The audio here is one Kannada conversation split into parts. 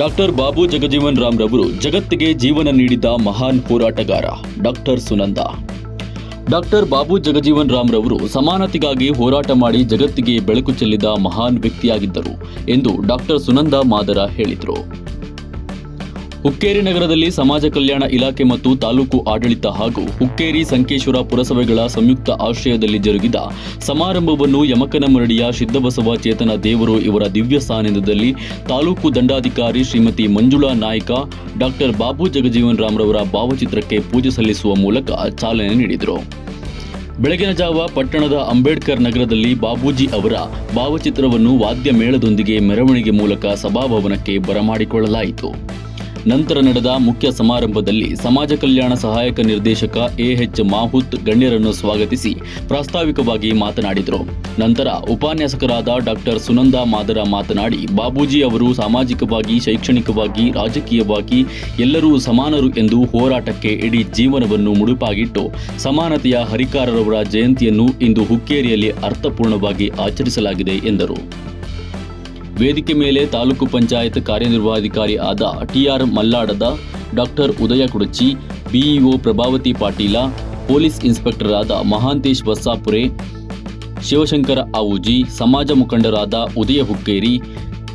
ಡಾಕ್ಟರ್ ಬಾಬು ಜಗಜೀವನ್ ರಾಮ್ ರವರು ಜಗತ್ತಿಗೆ ಜೀವನ ನೀಡಿದ ಮಹಾನ್ ಹೋರಾಟಗಾರ, ಡಾಕ್ಟರ್ ಸುನಂದ. ಡಾಕ್ಟರ್ ಬಾಬು ಜಗಜೀವನ್ ರಾಮ್ ರವರು ಸಮಾನತೆಗಾಗಿ ಹೋರಾಟ ಮಾಡಿ ಜಗತ್ತಿಗೆ ಬೆಳಕು ಚೆಲ್ಲಿದ ಮಹಾನ್ ವ್ಯಕ್ತಿಯಾಗಿದ್ದರು ಎಂದು ಡಾಕ್ಟರ್ ಸುನಂದ ಮಾದರ ಹೇಳಿದರು. ಹುಕ್ಕೇರಿ ನಗರದಲ್ಲಿ ಸಮಾಜ ಕಲ್ಯಾಣ ಇಲಾಖೆ ಮತ್ತು ತಾಲೂಕು ಆಡಳಿತ ಹಾಗೂ ಹುಕ್ಕೇರಿ ಸಂಕೇಶ್ವರ ಪುರಸಭೆಗಳ ಸಂಯುಕ್ತ ಆಶ್ರಯದಲ್ಲಿ ಜರುಗಿದ ಸಮಾರಂಭವನ್ನು ಯಮಕನಮರಡಿಯ ಸಿದ್ದಬಸವ ಚೇತನ ದೇವರು ಇವರ ದಿವ್ಯ ಸಾನ್ನಿಧ್ಯದಲ್ಲಿ ತಾಲೂಕು ದಂಡಾಧಿಕಾರಿ ಶ್ರೀಮತಿ ಮಂಜುಳಾ ನಾಯ್ಕ, ಡಾಕ್ಟರ್ ಬಾಬು ಜಗಜೀವನ್ ರಾಮ್ರವರ ಭಾವಚಿತ್ರಕ್ಕೆ ಪೂಜೆ ಸಲ್ಲಿಸುವ ಮೂಲಕ ಚಾಲನೆ ನೀಡಿದರು. ಬೆಳಗಿನ ಜಾವ ಪಟ್ಟಣದ ಅಂಬೇಡ್ಕರ್ ನಗರದಲ್ಲಿ ಬಾಬೂಜಿ ಅವರ ಭಾವಚಿತ್ರವನ್ನು ವಾದ್ಯ ಮೇಳದೊಂದಿಗೆ ಮೆರವಣಿಗೆ ಮೂಲಕ ಸಭಾಭವನಕ್ಕೆ ಬರಮಾಡಿಕೊಳ್ಳಲಾಯಿತು. ನಂತರ ನಡೆದ ಮುಖ್ಯ ಸಮಾರಂಭದಲ್ಲಿ ಸಮಾಜ ಕಲ್ಯಾಣ ಸಹಾಯಕ ನಿರ್ದೇಶಕ ಎಎಚ್ ಮಾಹುತ್ ಗಣ್ಯರನ್ನು ಸ್ವಾಗತಿಸಿ ಪ್ರಾಸ್ತಾವಿಕವಾಗಿ ಮಾತನಾಡಿದರು. ನಂತರ ಉಪನ್ಯಾಸಕರಾದ ಡಾಕ್ಟರ್ ಸುನಂದ ಮಾದರ ಮಾತನಾಡಿ, ಬಾಬೂಜಿ ಅವರು ಸಾಮಾಜಿಕವಾಗಿ, ಶೈಕ್ಷಣಿಕವಾಗಿ, ರಾಜಕೀಯವಾಗಿ ಎಲ್ಲರೂ ಸಮಾನರು ಎಂದು ಹೋರಾಟಕ್ಕೆ ಇಡೀ ಜೀವನವನ್ನು ಮುಡುಪಾಗಿಟ್ಟು, ಸಮಾನತೆಯ ಹರಿಕಾರರವರ ಜಯಂತಿಯನ್ನು ಇಂದು ಹುಕ್ಕೇರಿಯಲ್ಲಿ ಅರ್ಥಪೂರ್ಣವಾಗಿ ಆಚರಿಸಲಾಗಿದೆ ಎಂದರು. ವೇದಿಕೆ ಮೇಲೆ ತಾಲೂಕು ಪಂಚಾಯತ್ ಕಾರ್ಯನಿರ್ವಹಣಾಧಿಕಾರಿ ಆದ TR Malladad doctor Udaya Kudachi BEO Prabhavati Patil, police inspector ಆದ ಮಹಾಂತೇಶ್ ಬಸ್ಸಾಪುರೆ, ಶಿವಶಂಕರ ಆವೂಜಿ, ಸಮಾಜ ಮುಖಂಡರಾದ ಉದಯ ಹುಕ್ಕೇರಿ,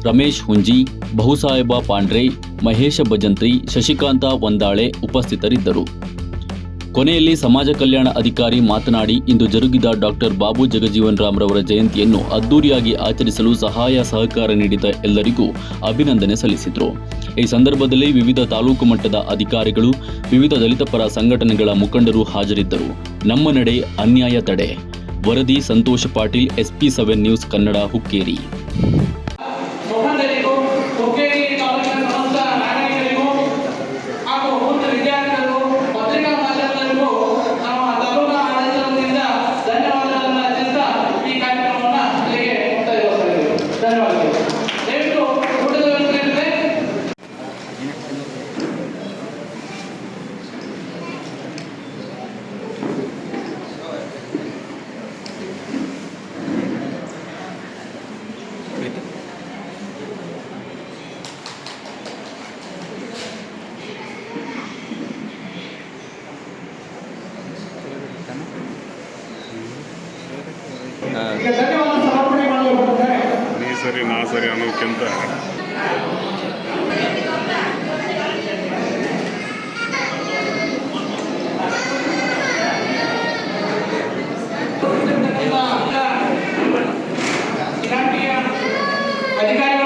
ರಮೇಶ್ ಹುಂಜಿ, ಬಹುಸಾಹೇಬ ಪಾಂಡ್ರೆ, ಮಹೇಶ ಭಜಂತ್ರಿ, ಶಶಿಕಾಂತ ವಂದಾಳೆ ಉಪಸ್ಥಿತರಿದ್ದರು. ಕೊನೆಯಲ್ಲಿ ಸಮಾಜ ಕಲ್ಯಾಣ ಅಧಿಕಾರಿ ಮಾತನಾಡಿ, ಇಂದು ಜರುಗಿದ ಡಾಕ್ಟರ್ ಬಾಬು ಜಗಜೀವನ್ ರಾಮ್ ರವರ ಜಯಂತಿಯನ್ನು ಅದ್ದೂರಿಯಾಗಿ ಆಚರಿಸಲು ಸಹಾಯ ಸಹಕಾರ ನೀಡಿದ ಎಲ್ಲರಿಗೂ ಅಭಿನಂದನೆ ಸಲ್ಲಿಸಿದರು. ಈ ಸಂದರ್ಭದಲ್ಲಿ ವಿವಿಧ ತಾಲೂಕು ಮಟ್ಟದ ಅಧಿಕಾರಿಗಳು, ವಿವಿಧ ದಲಿತ ಪರ ಸಂಘಟನೆಗಳ ಮುಖಂಡರು ಹಾಜರಿದ್ದರು. ನಮ್ಮ ನಡೆ ಅನ್ಯಾಯ ತಡೆ. ವರದಿ Santosh Patil, SP seven news Kannada, Hukkeri. ಬರುತ್ತಾರೆ ನೀ ಸರಿ ನಾ ಸರಿ ಅನ್ನೋಕ್ಕಿಂತ అధికారి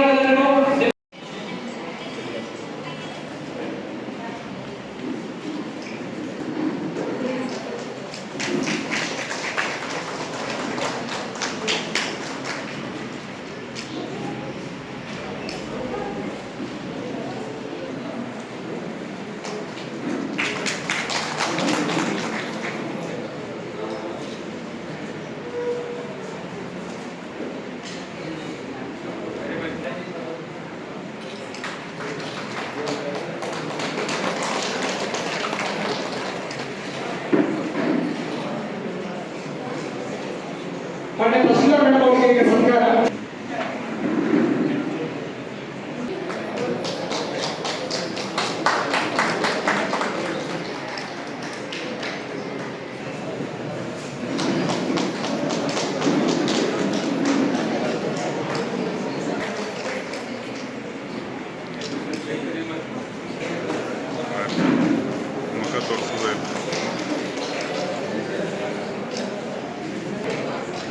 ಬಸವರಾಜ ಮೇಡಮ್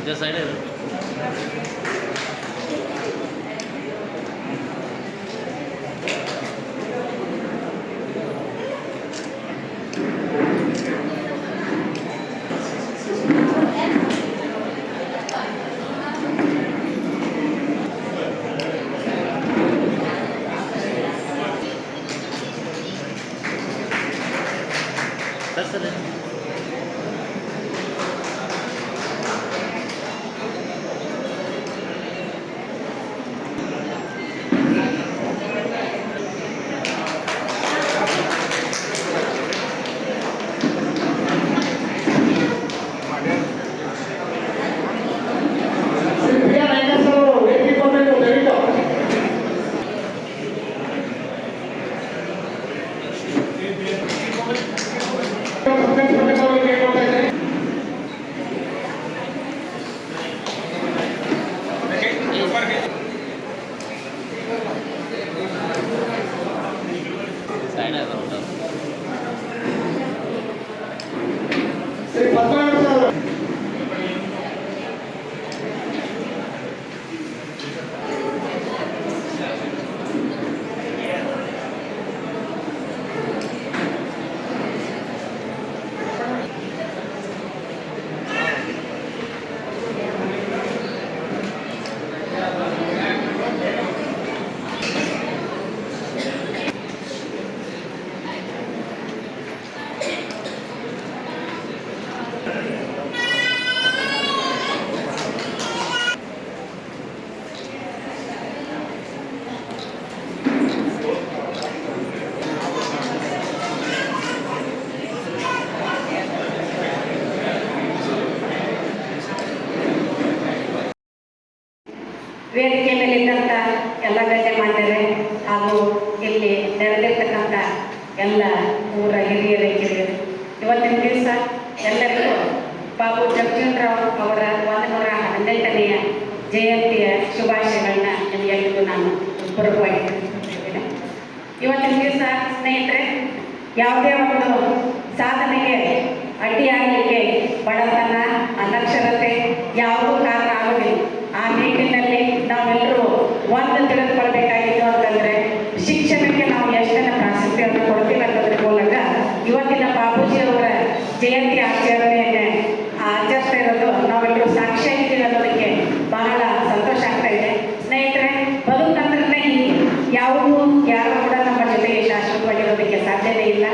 ಅವರಿಗೆ ಸತ್ಕಾರ ಎಲ್ಲರಿಗೂ ಬಾಬು ಜಗಜೀವನರಾವ್ ಅವರ ಒಂದು ನೂರ ಹದಿನೈದನೆಯ ಜಯಂತಿಯ ಶುಭಾಶಯಗಳನ್ನ ನಿಮಗೆಲ್ಲರಿಗೂ ನಾನು ತಿಳಿಸುತ್ತಿದ್ದೇನೆ ಇವತ್ತಿನ ದಿವಸ ಸ್ನೇಹಿತರೆ, ಯಾವುದೇ ಒಂದು ಸಾಧನೆಗೆ ಅಡ್ಡಿಯಾಗಲಿಕ್ಕೆ ಬಡತನ ಅನಕ್ಷರತೆ, ಯಾವುದೂ ಆಗೋದಿಲ್ಲ ಆ ನಿಟ್ಟಿನಲ್ಲಿ ನಾವೆಲ್ಲರೂ ಒಂದು ತಿಳಿದುಕೊಳ್ಬೇಕಾಗಿತ್ತು ಅಂತಂದ್ರೆ ಶಿಕ್ಷಣಕ್ಕೆ ನಾವು ಎಷ್ಟನ್ನ ಪ್ರಾಶಸ್ತ್ಯವನ್ನು ಕೊಡ್ತೀವಿ ಅನ್ನೋದ್ರ ಮೂಲಕ ಇವತ್ತಿನ ಬಾಬೂಜಿ ಅವರ ಜಯಂತಿ ಆಚರಣೆಯನ್ನೇ ಆಚರಿಸ್ತಾ ಇರೋದು ನಾವೆಲ್ಲರೂ ಸಾಕ್ಷಿಯಾಗಿದ್ದೀವಿ ಅನ್ನೋದಕ್ಕೆ ಬಹಳ ಸಂತೋಷ ಆಗ್ತಾ ಇದೆ ಸ್ನೇಹಿತರೆ ಬದುಕಂದ್ರೆ ಹೀಗೆ ಯಾವುದೂ ಯಾರು ಕೂಡ ನಮ್ಮ ಜೊತೆಗೆ ಶಾಶ್ವತವಾಗಿರೋದಕ್ಕೆ ಸಾಧ್ಯತೆ ಇಲ್ಲ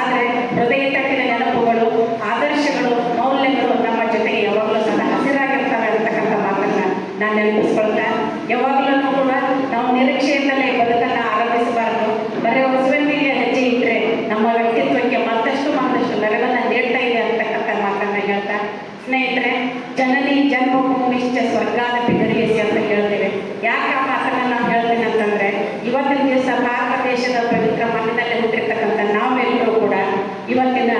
ಆದರೆ ಹೃದಯ ತಟ್ಟಿನ ನೆನಪುಗಳು ಆದರ್ಶಗಳು ಮೌಲ್ಯಗಳು ನಮ್ಮ ಜೊತೆಗೆ ಯಾವಾಗಲೂ ಸದಾ ಹಸಿರಾಗಿರ್ತವೆ ಅಂತಕ್ಕಂಥ ಮಾತನ್ನ ನಾನು ನೆನಪಿಸ್ಕೊಳ್ತಾ ಯಾವಾಗಲೂ ಕೂಡ ನಾವು ನಿರೀಕ್ಷೆಯಿಂದಲೇ ಬದುಕನ್ನು ಆರಂಭಿಸಬಾರದು ಬರೀ ಹೊಸವೆಂದಿಗೆ ಹೆಜ್ಜೆ ಇಟ್ಟರೆ ನಮ್ಮ ವ್ಯಕ್ತಿತ್ವಕ್ಕೆ ಮತ್ತಷ್ಟು ಮತ್ತಷ್ಟು ಮೆರಗನ್ನು ನೀಡ್ತಾ ಇದೆ ಅಂತಕ್ಕಂಥ ಮಾತನ್ನ ಹೇಳ್ತಾ ಸ್ನೇಹಿತರೆ, ಜನನಿ ಜನ್ಮಭೂಮಿಶ್ಚ ಸ್ವರ್ಗಾದ ಪಿಗರಿಯಸಿ ಅಂತ ಹೇಳ್ತೇವೆ. ಯಾಕೆ ಆ ಮಾತನ್ನ ನಾವು ಹೇಳ್ತೇನೆ ಅಂತಂದ್ರೆ, ಇವತ್ತಿನ ದಿವಸ ಭಾರತ ದೇಶದ ಪವಿತ್ರ ಮಣ್ಣಿನಲ್ಲಿ ಹುಟ್ಟಿರ್ತಕ್ಕಂಥ ನಾವೆಲ್ಲರೂ ಕೂಡ ಇವತ್ತಿನ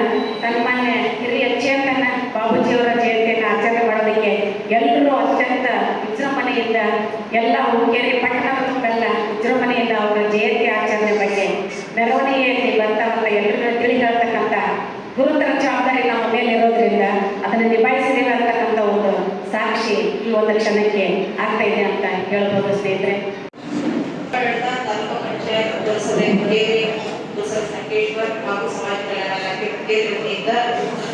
ಸನ್ಮಾನ್ಯ ಹಿರಿಯ ಚೇತನ ಬಾಬುಜಿಯವರ ಜಯಂತಿಯನ್ನು ಆಚರಣೆ ಮಾಡೋದಕ್ಕೆ ಎಲ್ಲರೂ ಅತ್ಯಂತ ವಿಜೃಂಭಣೆಯಿಂದ ಎಲ್ಲ ಹುಕ್ಕೇರಿ ಪಟ್ಟಣದ ತುಂಬೆಲ್ಲ ವಿಜೃಂಭಣೆಯಿಂದ ಅವರ ಜಯಂತಿ ಆಚರಣೆ ಬಗ್ಗೆ ಮೆರವಣಿಗೆಯಲ್ಲಿ ಬರ್ತಾವಂತ ಎಲ್ಲರಿಗೂ ತಿಳಿ ಹೇಳ್ತಕ್ಕಂಥ ಗುರುತರ ಜವಾಬ್ದಾರಿ ನಮ್ಮ ಮೇಲೆ ಇರೋದ್ರಿಂದ ಅದನ್ನು ನಿಭಾಯಿಸಿದ್ದೇವೆ ಅಂತಕ್ಕಂಥ ಒಂದು ಸಾಕ್ಷಿ ಈ ಒಂದು ಕ್ಷಣಕ್ಕೆ ಆಗ್ತಾ ಇದೆ ಅಂತ ಹೇಳ್ಬೋದು ಸ್ನೇಹಿತರೆ. ಹಾಗೂ ಸಮಾಜ ಕಲ್ಯಾಣ ಇಲಾಖೆ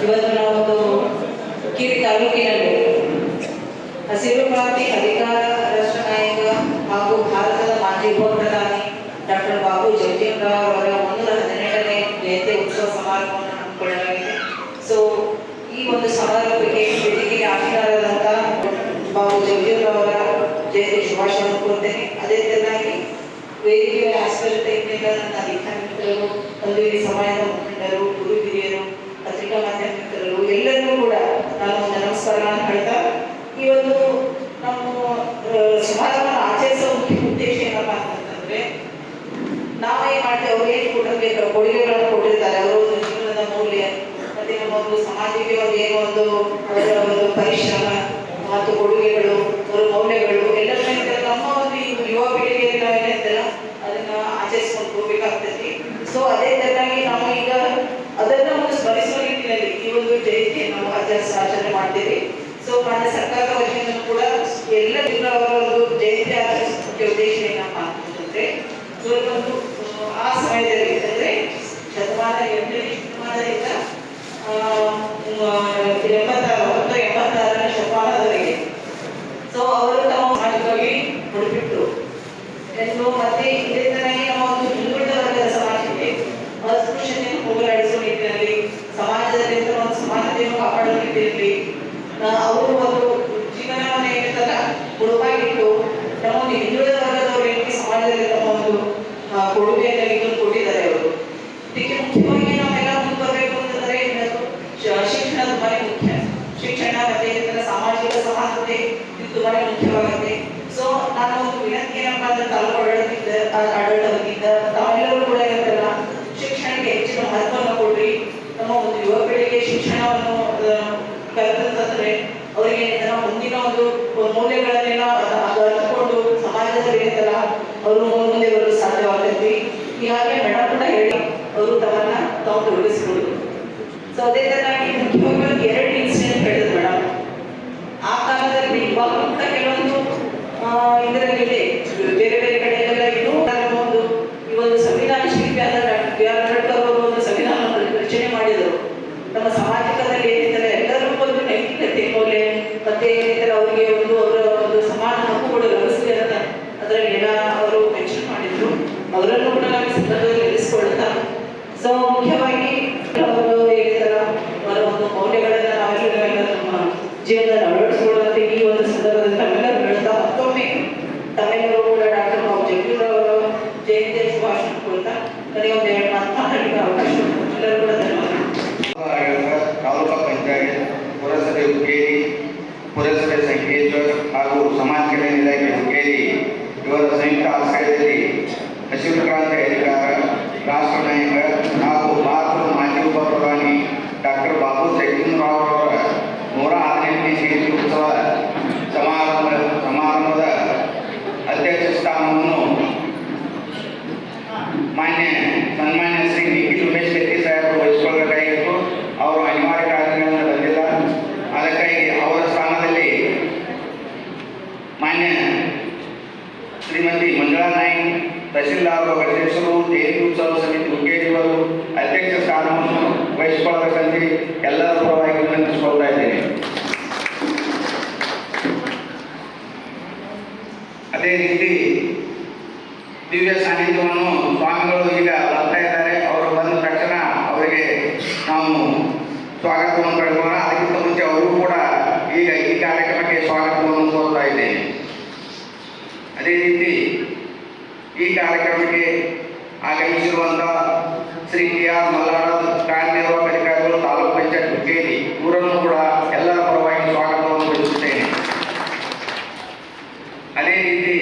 ಇವತ್ತು ನಾವು ಒಂದು ಹುಕ್ಕೇರಿ ತಾಲೂಕಿನಲ್ಲಿ ಹಸಿರು ಕ್ರಾಂತಿ ಅಧಿಕಾರ ರಾಷ್ಟ್ರ ನಾಯಕ ಹಾಗೂ ಭಾರತದ ಮಾಜಿ ಉಪ ಪ್ರಧಾನಿ ಡಾಕ್ಟರ್ ಬಾಬು ಜಗಜೀವನರಾವ್ ಅವರ ಮುನ್ನೂರ ಹದಿನೆಂಟನೇ ಜಯಂತಿ ಉತ್ಸವ ಸಮಾರಂಭವನ್ನು ಹಮ್ಮಿಕೊಳ್ಳಲಾಗಿದೆ. ಸೊ ಈ ಒಂದು ಸಮಾರಂಭಕ್ಕೆ ವೇದಿಕೆಗೆ ಆಶೀರ್ವಾದಂತ ಬಾಬು ಜಗಜೀವನರಾವ್ ಅವರ ಜಯಂತಿ ಶುಭಾಶಯವನ್ನು ಕೋರ್ತೇನೆ ಅದೇ ತರನಾಗಿ ವೇದಿಕೆಯ ಆಸ್ಪತ್ರೆಯಿಂದ ನನ್ನ ಅಧಿಕಾರಿಗಳು ಕಲ್ಲೂರಿ ಸಮಾಜದ ಮುಖಂಡರು ಗುರು ಹಿರಿಯರು ಪತ್ರಿಕಾ ಮಾಧ್ಯಮ ಮಿತ್ರರು ಎಲ್ಲರಿಗೂ ಕೂಡ ನಾನು ಒಂದು ನಮಸ್ಕಾರಗಳನ್ನು ಹೇಳ್ತಾ ಇವತ್ತು ನಾವು ಆ, ಸಮಾರಂಭವನ್ನು ಆಚರಿಸೋ ಮುಖ್ಯ ಉದ್ದೇಶ ಏನಪ್ಪ ಅಂತಂದ್ರೆ ನಾವೇನ್ ಮಾಡ್ತೇವೆ ಅವ್ರು ಏನು ಕೊಡಬೇಕು ಕೊಡುಗೆಗಳನ್ನು ಕೊಟ್ಟಿರ್ತಾರೆ ಅವರು ಒಂದು ಜೀವನದ ಮೌಲ್ಯ ಮತ್ತೆ ನಮ್ಮ ಒಂದು ಸಮಾಜಕ್ಕೆ ಒಂದು ಏನೋ ಒಂದು ಅವರ ಒಂದು ಪರಿಶ್ರಮ ಮತ್ತು ಕೊಡುಗೆಗಳು ಅವರ ಮೌಲ್ಯಗಳು ಎಲ್ಲವನ್ನ ನಮ್ಮ ಒಂದು ಈ ಯುವ ಪೀಳಿಗೆಯಲ್ಲಿ ನಾವೇನಿರ್ತಲ್ಲ ಅದನ್ನ ಆಚರಿಸ್ಕೊಂಡು ಹೋಗ್ಬೇಕಾಗ್ತೈತಿ ಸೊ ಅದೇ ತರನಾಗಿ ನಾವು ಈಗ ಅದನ್ನ ಒಂದು ಸ್ಮರಿಸುವ ನಿಟ್ಟಿನಲ್ಲಿ ಈ ಒಂದು ಜಯಂತಿ ನಾವು ಆಚರಿಸ ಆಚರಣೆ ಮಾಡ್ತೀವಿ ಸೊ ಮಾನ್ಯ ಸರ್ಕಾರದ ವತಿಯಿಂದ ಕೂಡ ಎಲ್ಲ ಜಿಲ್ಲಾವರ ಒಂದು ಜಯಂತಿ ಆಚರಿಸುವ ಮುಖ್ಯ ಉದ್ದೇಶ ಏನಪ್ಪ ಅಂತಂದ್ರೆ ಇವತ್ತೊಂದು ಆ ಸಮಯದಲ್ಲಿ ಅಂದ್ರೆ ಶತಮಾನ ಎಂಟನೇ ಶತಮಾನದಿಂದ ಆ, ಮ- ಎಂಬತ್ತಾರು ಮತ್ತು ಎಂಬತ್ತಾರನೇ ಶತಮಾನದವರೆಗೆ ಸೊ ಅವರು ತಮ್ಮ ಸಮಾಜವಾಗಿ ಹುಡುಕಿಟ್ರು ಎಂದು ಮತ್ತೆ ಇದೇ ತರನಾಗಿ ನಮ್ಮ ಒಂದು ಹಿಂದುಳಿದ ವರ್ಗದ ಸಮಾಜಕ್ಕೆ ಅಸ್ಪೃಶ್ಯತೆಯನ್ನು ಹೋಗಲಾಡಿಸುವ ನಿಟ್ಟಿನಲ್ಲಿ ಸಮಾಜದಲ್ಲಿ ಒಂದು ಸಮಾನತೆಯನ್ನು ಕಾಪಾಡುವ ನಿಟ್ಟಿನಲ್ಲಿ ಆ, ಅವರು ಒಂದು ಜೀವನವನ್ನು ಏನಿರ್ತಲ್ಲ ಮುಡುಪಾಗಿಟ್ಟು ನಮ್ಮ ಒಂದು ಹಿಂದುಳಿದ ವರ್ಗದವರು ಏನಿಗೆ ಸಮಾಜದಲ್ಲಿ ತಮ್ಮ ಒಂದು ಆ, ಕೊಡುಗೆಯನ್ನು ಇದನ್ನು ಕೊಟ್ಟಿದ್ದಾರೆ ಅವರು ಇದಕ್ಕೆ ಮುಖ್ಯವಾಗಿ ನಾವೆಲ್ಲ ಮುಂದುವರಬೇಕು ಅಂತಂದ್ರೆ ಇದನ್ನು ಶ- ಶಿಕ್ಷಣ ತುಂಬಾನೇ ಮುಖ್ಯ ಶಿಕ್ಷಣ ಮತ್ತೆ ಇದರ ಸಾಮಾಜಿಕ ಸಮಾನತೆ ಇದು ತುಂಬಾನೇ ಮುಖ್ಯವಾಗುತ್ತೆ ಸೊ ನಾನು ಒಂದು ವಿನಂತಿ ಏನಪ್ಪಾ ಅಂದ್ರೆ ತಾಲೂಕು ಆಡಳಿತದಿಂದ ಆ- ಆಡಳಿತ ವತಿಯಿಂದ ತಾವೆಲ್ಲರೂ ಕೂಡ ಇರಲ್ಲ ಶಿಕ್ಷಣಕ್ಕೆ ಹೆಚ್ಚಿನ ಮಹತ್ವವನ್ನು ಕೊಡ್ರಿ ಈಗಾಗಲೇ ಮೇಡಮ್ ಕೂಡ ಹೇಳಿ ಅವರು ತಮ್ಮನ್ನ ತಾವು ತೊಡಗಿಸಿಕೊಳ್ಳುದು ಸೊ ಅದೇ ತರನಾಗಿ ಮುಖ್ಯವಾಗಿ ಎರಡು ಇನ್ಸಿಡೆಂಟ್ ಹೇಳಿದ್ರು ಮೇಡಮ್ ಆ ಕಾಲದಲ್ಲಿ ಇವಾಗ ಕೆಲವೊಂದು ಇದರಲ್ಲಿ ಬೇರೆ ಬೇರೆ ಇನ್ನೂ ನಮ್ಮ ಒಂದು, ಈ ಒಂದು ಸಂವಿಧಾನ ಶಿಲ್ಪಿಯಾದ ಡಾಕ್ಟರ್ ಬಿ ಆರ್ ಅಂಬೇಡ್ಕರ್ ಅವರು ಒಂದು ಸಂವಿಧಾನವನ್ನು ರಚನೆ ಮಾಡಿದರು. ನಮ್ಮ ಸಮಾಜದಲ್ಲಿ ಏನಿದ್ದಾರೆ, ಎಲ್ಲರೂ ಒಂದು ನೈತಿಕತೆ ಮೌಲ್ಯ, ಮತ್ತೆ ಏನಿದ್ದಾರೆ, ಅವರಿಗೆ ಒಂದು ಅವರನ್ನು ಕೂಡ ನಾನು ಈ ಇರಿಸ್ಕೊಳ್ತಾ ಸೊ ಮುಖ್ಯವಾಗಿ ಅವರು ಹೇಳಿದಾರ ಅವರ ಒಂದು ಮೌಲ್ಯಗಳನ್ನ ನಾವೆಲ್ಲ ನಮ್ಮ ಜೀವನದಲ್ಲಿ ಅಳವಡಿಸಿಕೊಳ್ಳುವಂತೆ ಈ ಒಂದು ಸಂದರ್ಭದಲ್ಲಿ ತಾವೆಲ್ಲರೂ ಹೇಳ್ತಾ ಮತ್ತೊಮ್ಮೆ ತಮ್ಮೆಲ್ಲರೂ ಕೂಡ ಡಾಕ್ಟರ್ ಬಾಬು ಜಗದೀಶ್ ಅವರ ಜಯಂತಿಯ ಶುಭಾಶಯ ಕೊಡ್ತಾ ನನಗೆ ಒಂದು ಎರಡು ಮಾತು ಮಾತಾಡಲಿಕ್ಕೆ ಅವಕಾಶ ಕೊಟ್ಟು ಎಲ್ಲರೂ ಕೂಡ ಧನ್ಯವಾದ ಆಡಳಿತ ತಾಲೂಕಾ ಪಂಚಾಯತ್ ಪುರಸಭೆ ಹುಕ್ಕೇರಿ ಪುರಸಭೆ ಸಂಕೇಶ್ವರ್ ಹಾಗೂ ಸಮಾಜ ಕಲ್ಯಾಣ ಇಲಾಖೆ ಹುಕ್ಕೇರಿ ಇವರ ಸಂಯುಕ್ತ ಆಶ್ರಯದಲ್ಲಿ ಹಸಿರು ಕ್ರಾಂತಿ ಅಧಿಕಾರ ರಾಷ್ಟ್ರ ನಾಯಕ ಹಾಗೂ ಭಾರತದ ಮಾಜಿ ಉಪ ಪ್ರಧಾನಿ ಡಾಕ್ಟರ್ ಬಾಬು ಜಗಜೀವನರಾವ್ ಅವರ ನೂರ ಹದಿನೆಂಟನೇ ಜಯಂತಿ ಉತ್ಸವ ಸಮಾರಂಭ ಸಮಾರಂಭದ ಅಧ್ಯಕ್ಷ ಸ್ಥಾನವನ್ನು ಮಾನ್ಯ ಸನ್ಮಾನ್ಯ ಶ್ರೀ ನಿಖಿಲ್ ಉಮೇಶ್ ಶೆಟ್ಟಿ ಸಾಹೇಬರು ವಹಿಸಿಕೊಳ್ಳಬೇಕಾಗಿತ್ತು ಅವರು ಅನಿವಾರ್ಯ ಕಾರಣಗಳಿಂದ ಬಂದಿಲ್ಲ ಅದಕ್ಕಾಗಿ ಅವರ ಸ್ಥಾನದಲ್ಲಿ ಮಾನ್ಯ ಶ್ರೀಮತಿ ಮಂಜುಳಾ ನಾಯ್ಕ್ ತಹಸೀಲ್ದಾರ್ ಅಧ್ಯಕ್ಷರು ಜಯಂತಿ ಉತ್ಸವ ಸಮಿತಿ ಹುಕ್ಕೇರಿಯವರು ಅಧ್ಯಕ್ಷ ಸ್ಥಾನವನ್ನು ವಹಿಸಿಕೊಳ್ಳಬೇಕಂತ ಎಲ್ಲರ ಪರವಾಗಿ ವಿನಂತಿಸಿಕೊಳ್ತಾ ಇದ್ದೇನೆ. ಅದೇ ರೀತಿ ದಿವ್ಯ ಸಾನ್ನಿಧ್ಯವನ್ನು ಸ್ವಾಮಿಗಳು ಈಗ ಬರ್ತಾ ಇದ್ದಾರೆ. ಅವರು ಬಂದ ತಕ್ಷಣ ಅವರಿಗೆ ನಾವು ಸ್ವಾಗತವನ್ನು ಪಡೆದುಕೊಳ್ಳೋಣ ಅದಕ್ಕಿಂತ ಮುಂಚೆ ಅವರು ಕೂಡ ಈಗ ಈ ಕಾರ್ಯಕ್ರಮಕ್ಕೆ ಸ್ವಾಗತವನ್ನು ಕೋರ್ತಾ ಇದ್ದೇನೆ. ಅದೇ ರೀತಿ ಈ ಕಾರ್ಯಕ್ರಮಕ್ಕೆ ಆಗಮಿಸಿರುವಂಥ ಶ್ರೀ ಕೆ ಆರ್ ಮಲ್ಲಾಡ ಕಾರ್ಯನಿರ್ವಾಹಕ ಅಧಿಕಾರಿಗಳು ತಾಲೂಕು ಪಂಚಾಯತ್ ಹುಕ್ಕೇರಿ ಇವರನ್ನು ಕೂಡ ಎಲ್ಲರ ಪರವಾಗಿ ಸ್ವಾಗತವನ್ನು ಬಯಸುತ್ತೇನೆ ಅದೇ ರೀತಿ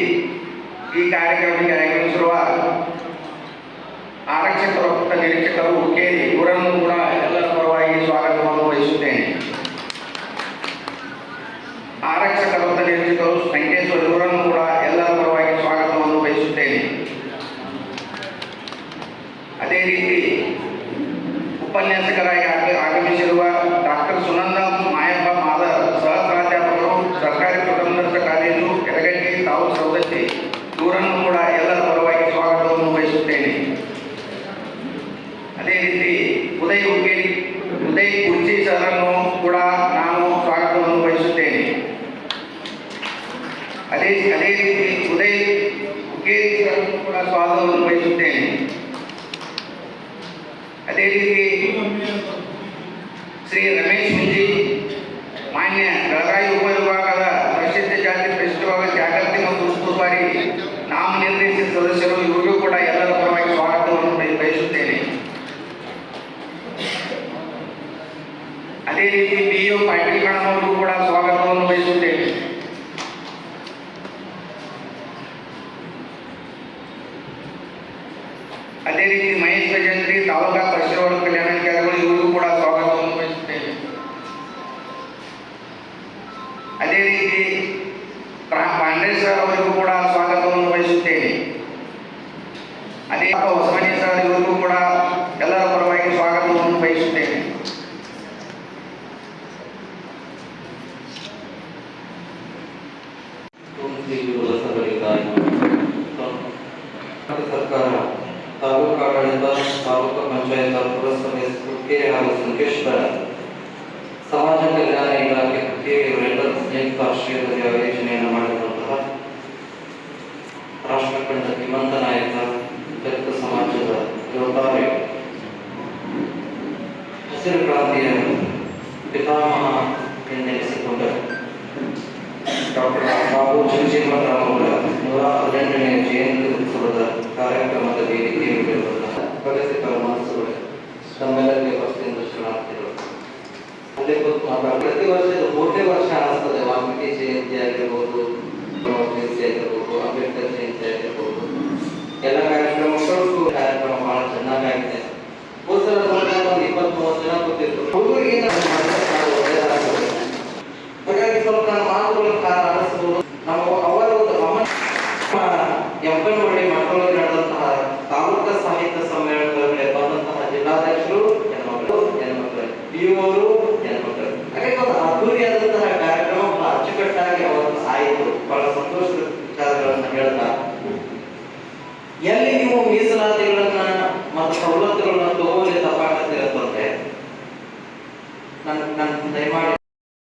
ಈ ಕಾರ್ಯಕ್ರಮಕ್ಕೆ ಆಗಮಿಸಿರುವ ಆರಕ್ಷಕ ವೃತ್ತ ನಿರೀಕ್ಷಕರು ಹುಕ್ಕೇರಿ ಇವರನ್ನು ಕೂಡ ಎಲ್ಲರ ಪರವಾಗಿ ಸ್ವಾಗತವನ್ನು ವಹಿಸುತ್ತೇನೆ ಆರಕ್ಷಕ ವೃತ್ತ ನಿರೀಕ್ಷಕರು ಸಂಕೇಶ್ವರ ಇವರನ್ನು ಕೂಡ ಎಲ್ಲರ ಪರವಾಗಿ ಸ್ವಾಗತವನ್ನು ಬಯಸುತ್ತೇನೆ ಅದೇ ರೀತಿ ಉಪನ್ಯಾಸಕರಾಗಿ ಆಗ- ಆಗಮಿಸಿರುವ ಡಾಕ್ಟರ್ ಸುನಂದ ಮಾಯಪ್ಪ ಮಾದರ್ ಸಹ ಪ್ರಾಧ್ಯಾಪಕರು ಸರ್ಕಾರಿ ಪ್ರಥಮ ಕಾಲೇಜು ಕೆಳಗಟ್ಟಿ ತಾವು ಸೌದತ್ತಿ ಇವರನ್ನು ಕೂಡ ಎಲ್ಲರ ಪರವಾಗಿ ಸ್ವಾಗತವನ್ನು ಬಯಸುತ್ತೇನೆ ಅದೇ ರೀತಿ ಉದಯ್ ಹುಕ್ಕೇರಿ ಉದಯ್ ಕುರ್ಚಿ ಸರನ್ನು ಕೂಡ ನಾನು ಸ್ವಾಗತವನ್ನು ಬಯಸುತ್ತೇನೆ ಅದೇ ಅದೇ ರೀತಿ ಉದಯ್ ಸರನ್ನು ಕೂಡ ಸ್ವಾಗತವನ್ನು ಬಯಸುತ್ತೇನೆ ಅದೇ ರೀತಿ ಶ್ರೀ ರಮೇಶ್ ಮುಂಜಿ ಮಾನ್ಯ ಬೆಳಗಾವಿ ಉಪವಿಭಾಗದ ಪ್ರಸಿದ್ಧ ಜಾತಿ ಪ್ರಸಿದ್ಧವಾದ ಜಾಗೃತಿ ಮತ್ತು ಉಸ್ತುವಾರಿ ನಾಮನಿರ್ದೇಶಿತ ಸದಸ್ಯರು ಇವರಿಗೂ ಕೂಡ ಎಲ್ಲರ ಪರವಾಗಿ ಸ್ವಾಗತವನ್ನು ಬಯ- ಬಯಸುತ್ತೇನೆ. ಅದೇ ರೀತಿ ಬಿ ಯು ಪಾಟೀಲ್ ಕಣನವರು ಕೂಡ ಸ್ವಾಗತವನ್ನು ಬಯಸುತ್ತೇನೆ ಅದೇ ರೀತಿ ಮಹೇಶ್ ಭಜಂತ್ರಿ ತಾಲೂಕಾ ಪಶುವರ್ಗ ಕಲ್ಯಾಣಾಧಿಕಾರಿಗಳು ಇವರಿಗೂ ಕೂಡ ಸ್ವಾಗತವನ್ನು ಬಯಸುತ್ತೇನೆ ಅದೇ ರೀತಿ ಪ್ರಾ- ಪಾಂಡ್ರೇಶ್ ಸರ್ ಅವರಿಗೂ ಕೂಡ ಸ್ವಾಗತವನ್ನು ಬಯಸುತ್ತೇನೆ ಅದೇ ಹೊಸಮನಿ ಸರ್ ಇವರಿಗೂ ಕೂಡ ಎಲ್ಲರ ಪರವಾಗಿ ಸ್ವಾಗತವನ್ನು ಬಯಸುತ್ತೇನೆ ಶ್ರೀಗುರು ಬಸವಲಿಂಗಾಯ ಕರ್ನಾಟಕ ಸರ್ಕಾರ ತಾಲೂಕು ಆಡಳಿತ ತಾಲೂಕು ಪಂಚಾಯತ್ ಪುರಸಭೆ ಹುಕ್ಕೇರಿ ಹಾಗೂ ಸಂಕೇಶ್ವರ ಸಮಾಜ ಕಲ್ಯಾಣ ಇಲಾಖೆ ಹುಕ್ಕೇರಿ ಇವರೆಲ್ಲರ ಸಂಯುಕ್ತ ಆಶ್ರಯದಲ್ಲಿ ಆಯೋಜನೆಯನ್ನು ಮಾಡಿರುವಂತಹ ರಾಷ್ಟ್ರಕಂಡ ಶ್ರೀಮಂತ ನಾಯಕ ದಲಿತ ಸಮಾಜದ ಯೋಧಾರಿ ಹಸಿರು ಕ್ರಾಂತಿಯ ಪಿತಾಮಹ ಎಂದೆನಿಸಿಕೊಂಡ ಡಾಕ್ಟರ್ ಬಾಬು ಜಗಜೀವನರಾವ್ ಅವರ ನೂರ ಹದಿನೆಂಟನೇ ಜಯಂತಿ ಉತ್ಸವದ ಕಾರ್ಯಕ್ರಮದ ವೇದಿಕೆಯಲ್ಲಿರುವಂತಹ ಪ್ರಗತಿಪರ ಮನಸ್ಸುಗಳು ತಮ್ಮೆಲ್ಲರಿಗೆ ವಸ್ತಿಯಿಂದ ಶರಣಾರ್ಥಿಗಳು ಅಲ್ಲೇ ಕೂತು ಪ್ರತಿ ವರ್ಷದ ಮೂರನೇ ವರ್ಷ ಅನಿಸ್ತದೆ. ವಾಲ್ಮೀಕಿ ಜಯಂತಿ ಆಗಿರ್ಬೋದು ಜಯಂತಿ ಆಗಿರ್ಬೋದು, ಅಂಬೇಡ್ಕರ್ ಜಯಂತಿ ಆಗಿರ್ಬೋದು. ಎಲ್ಲ ಕಾರ್ಯಕ್ರಮಕ್ಕೂ ಕಾರ್ಯಕ್ರಮ ಬಹಳ ಚೆನ್ನಾಗಾಗಿದೆ. ಒಂದು ಸ್ವಲ್ಪ ಮಾತುಗಳ ಕಾರಣ ನಾವು ಅವರ ಒಂದು ಅಮ್ಮ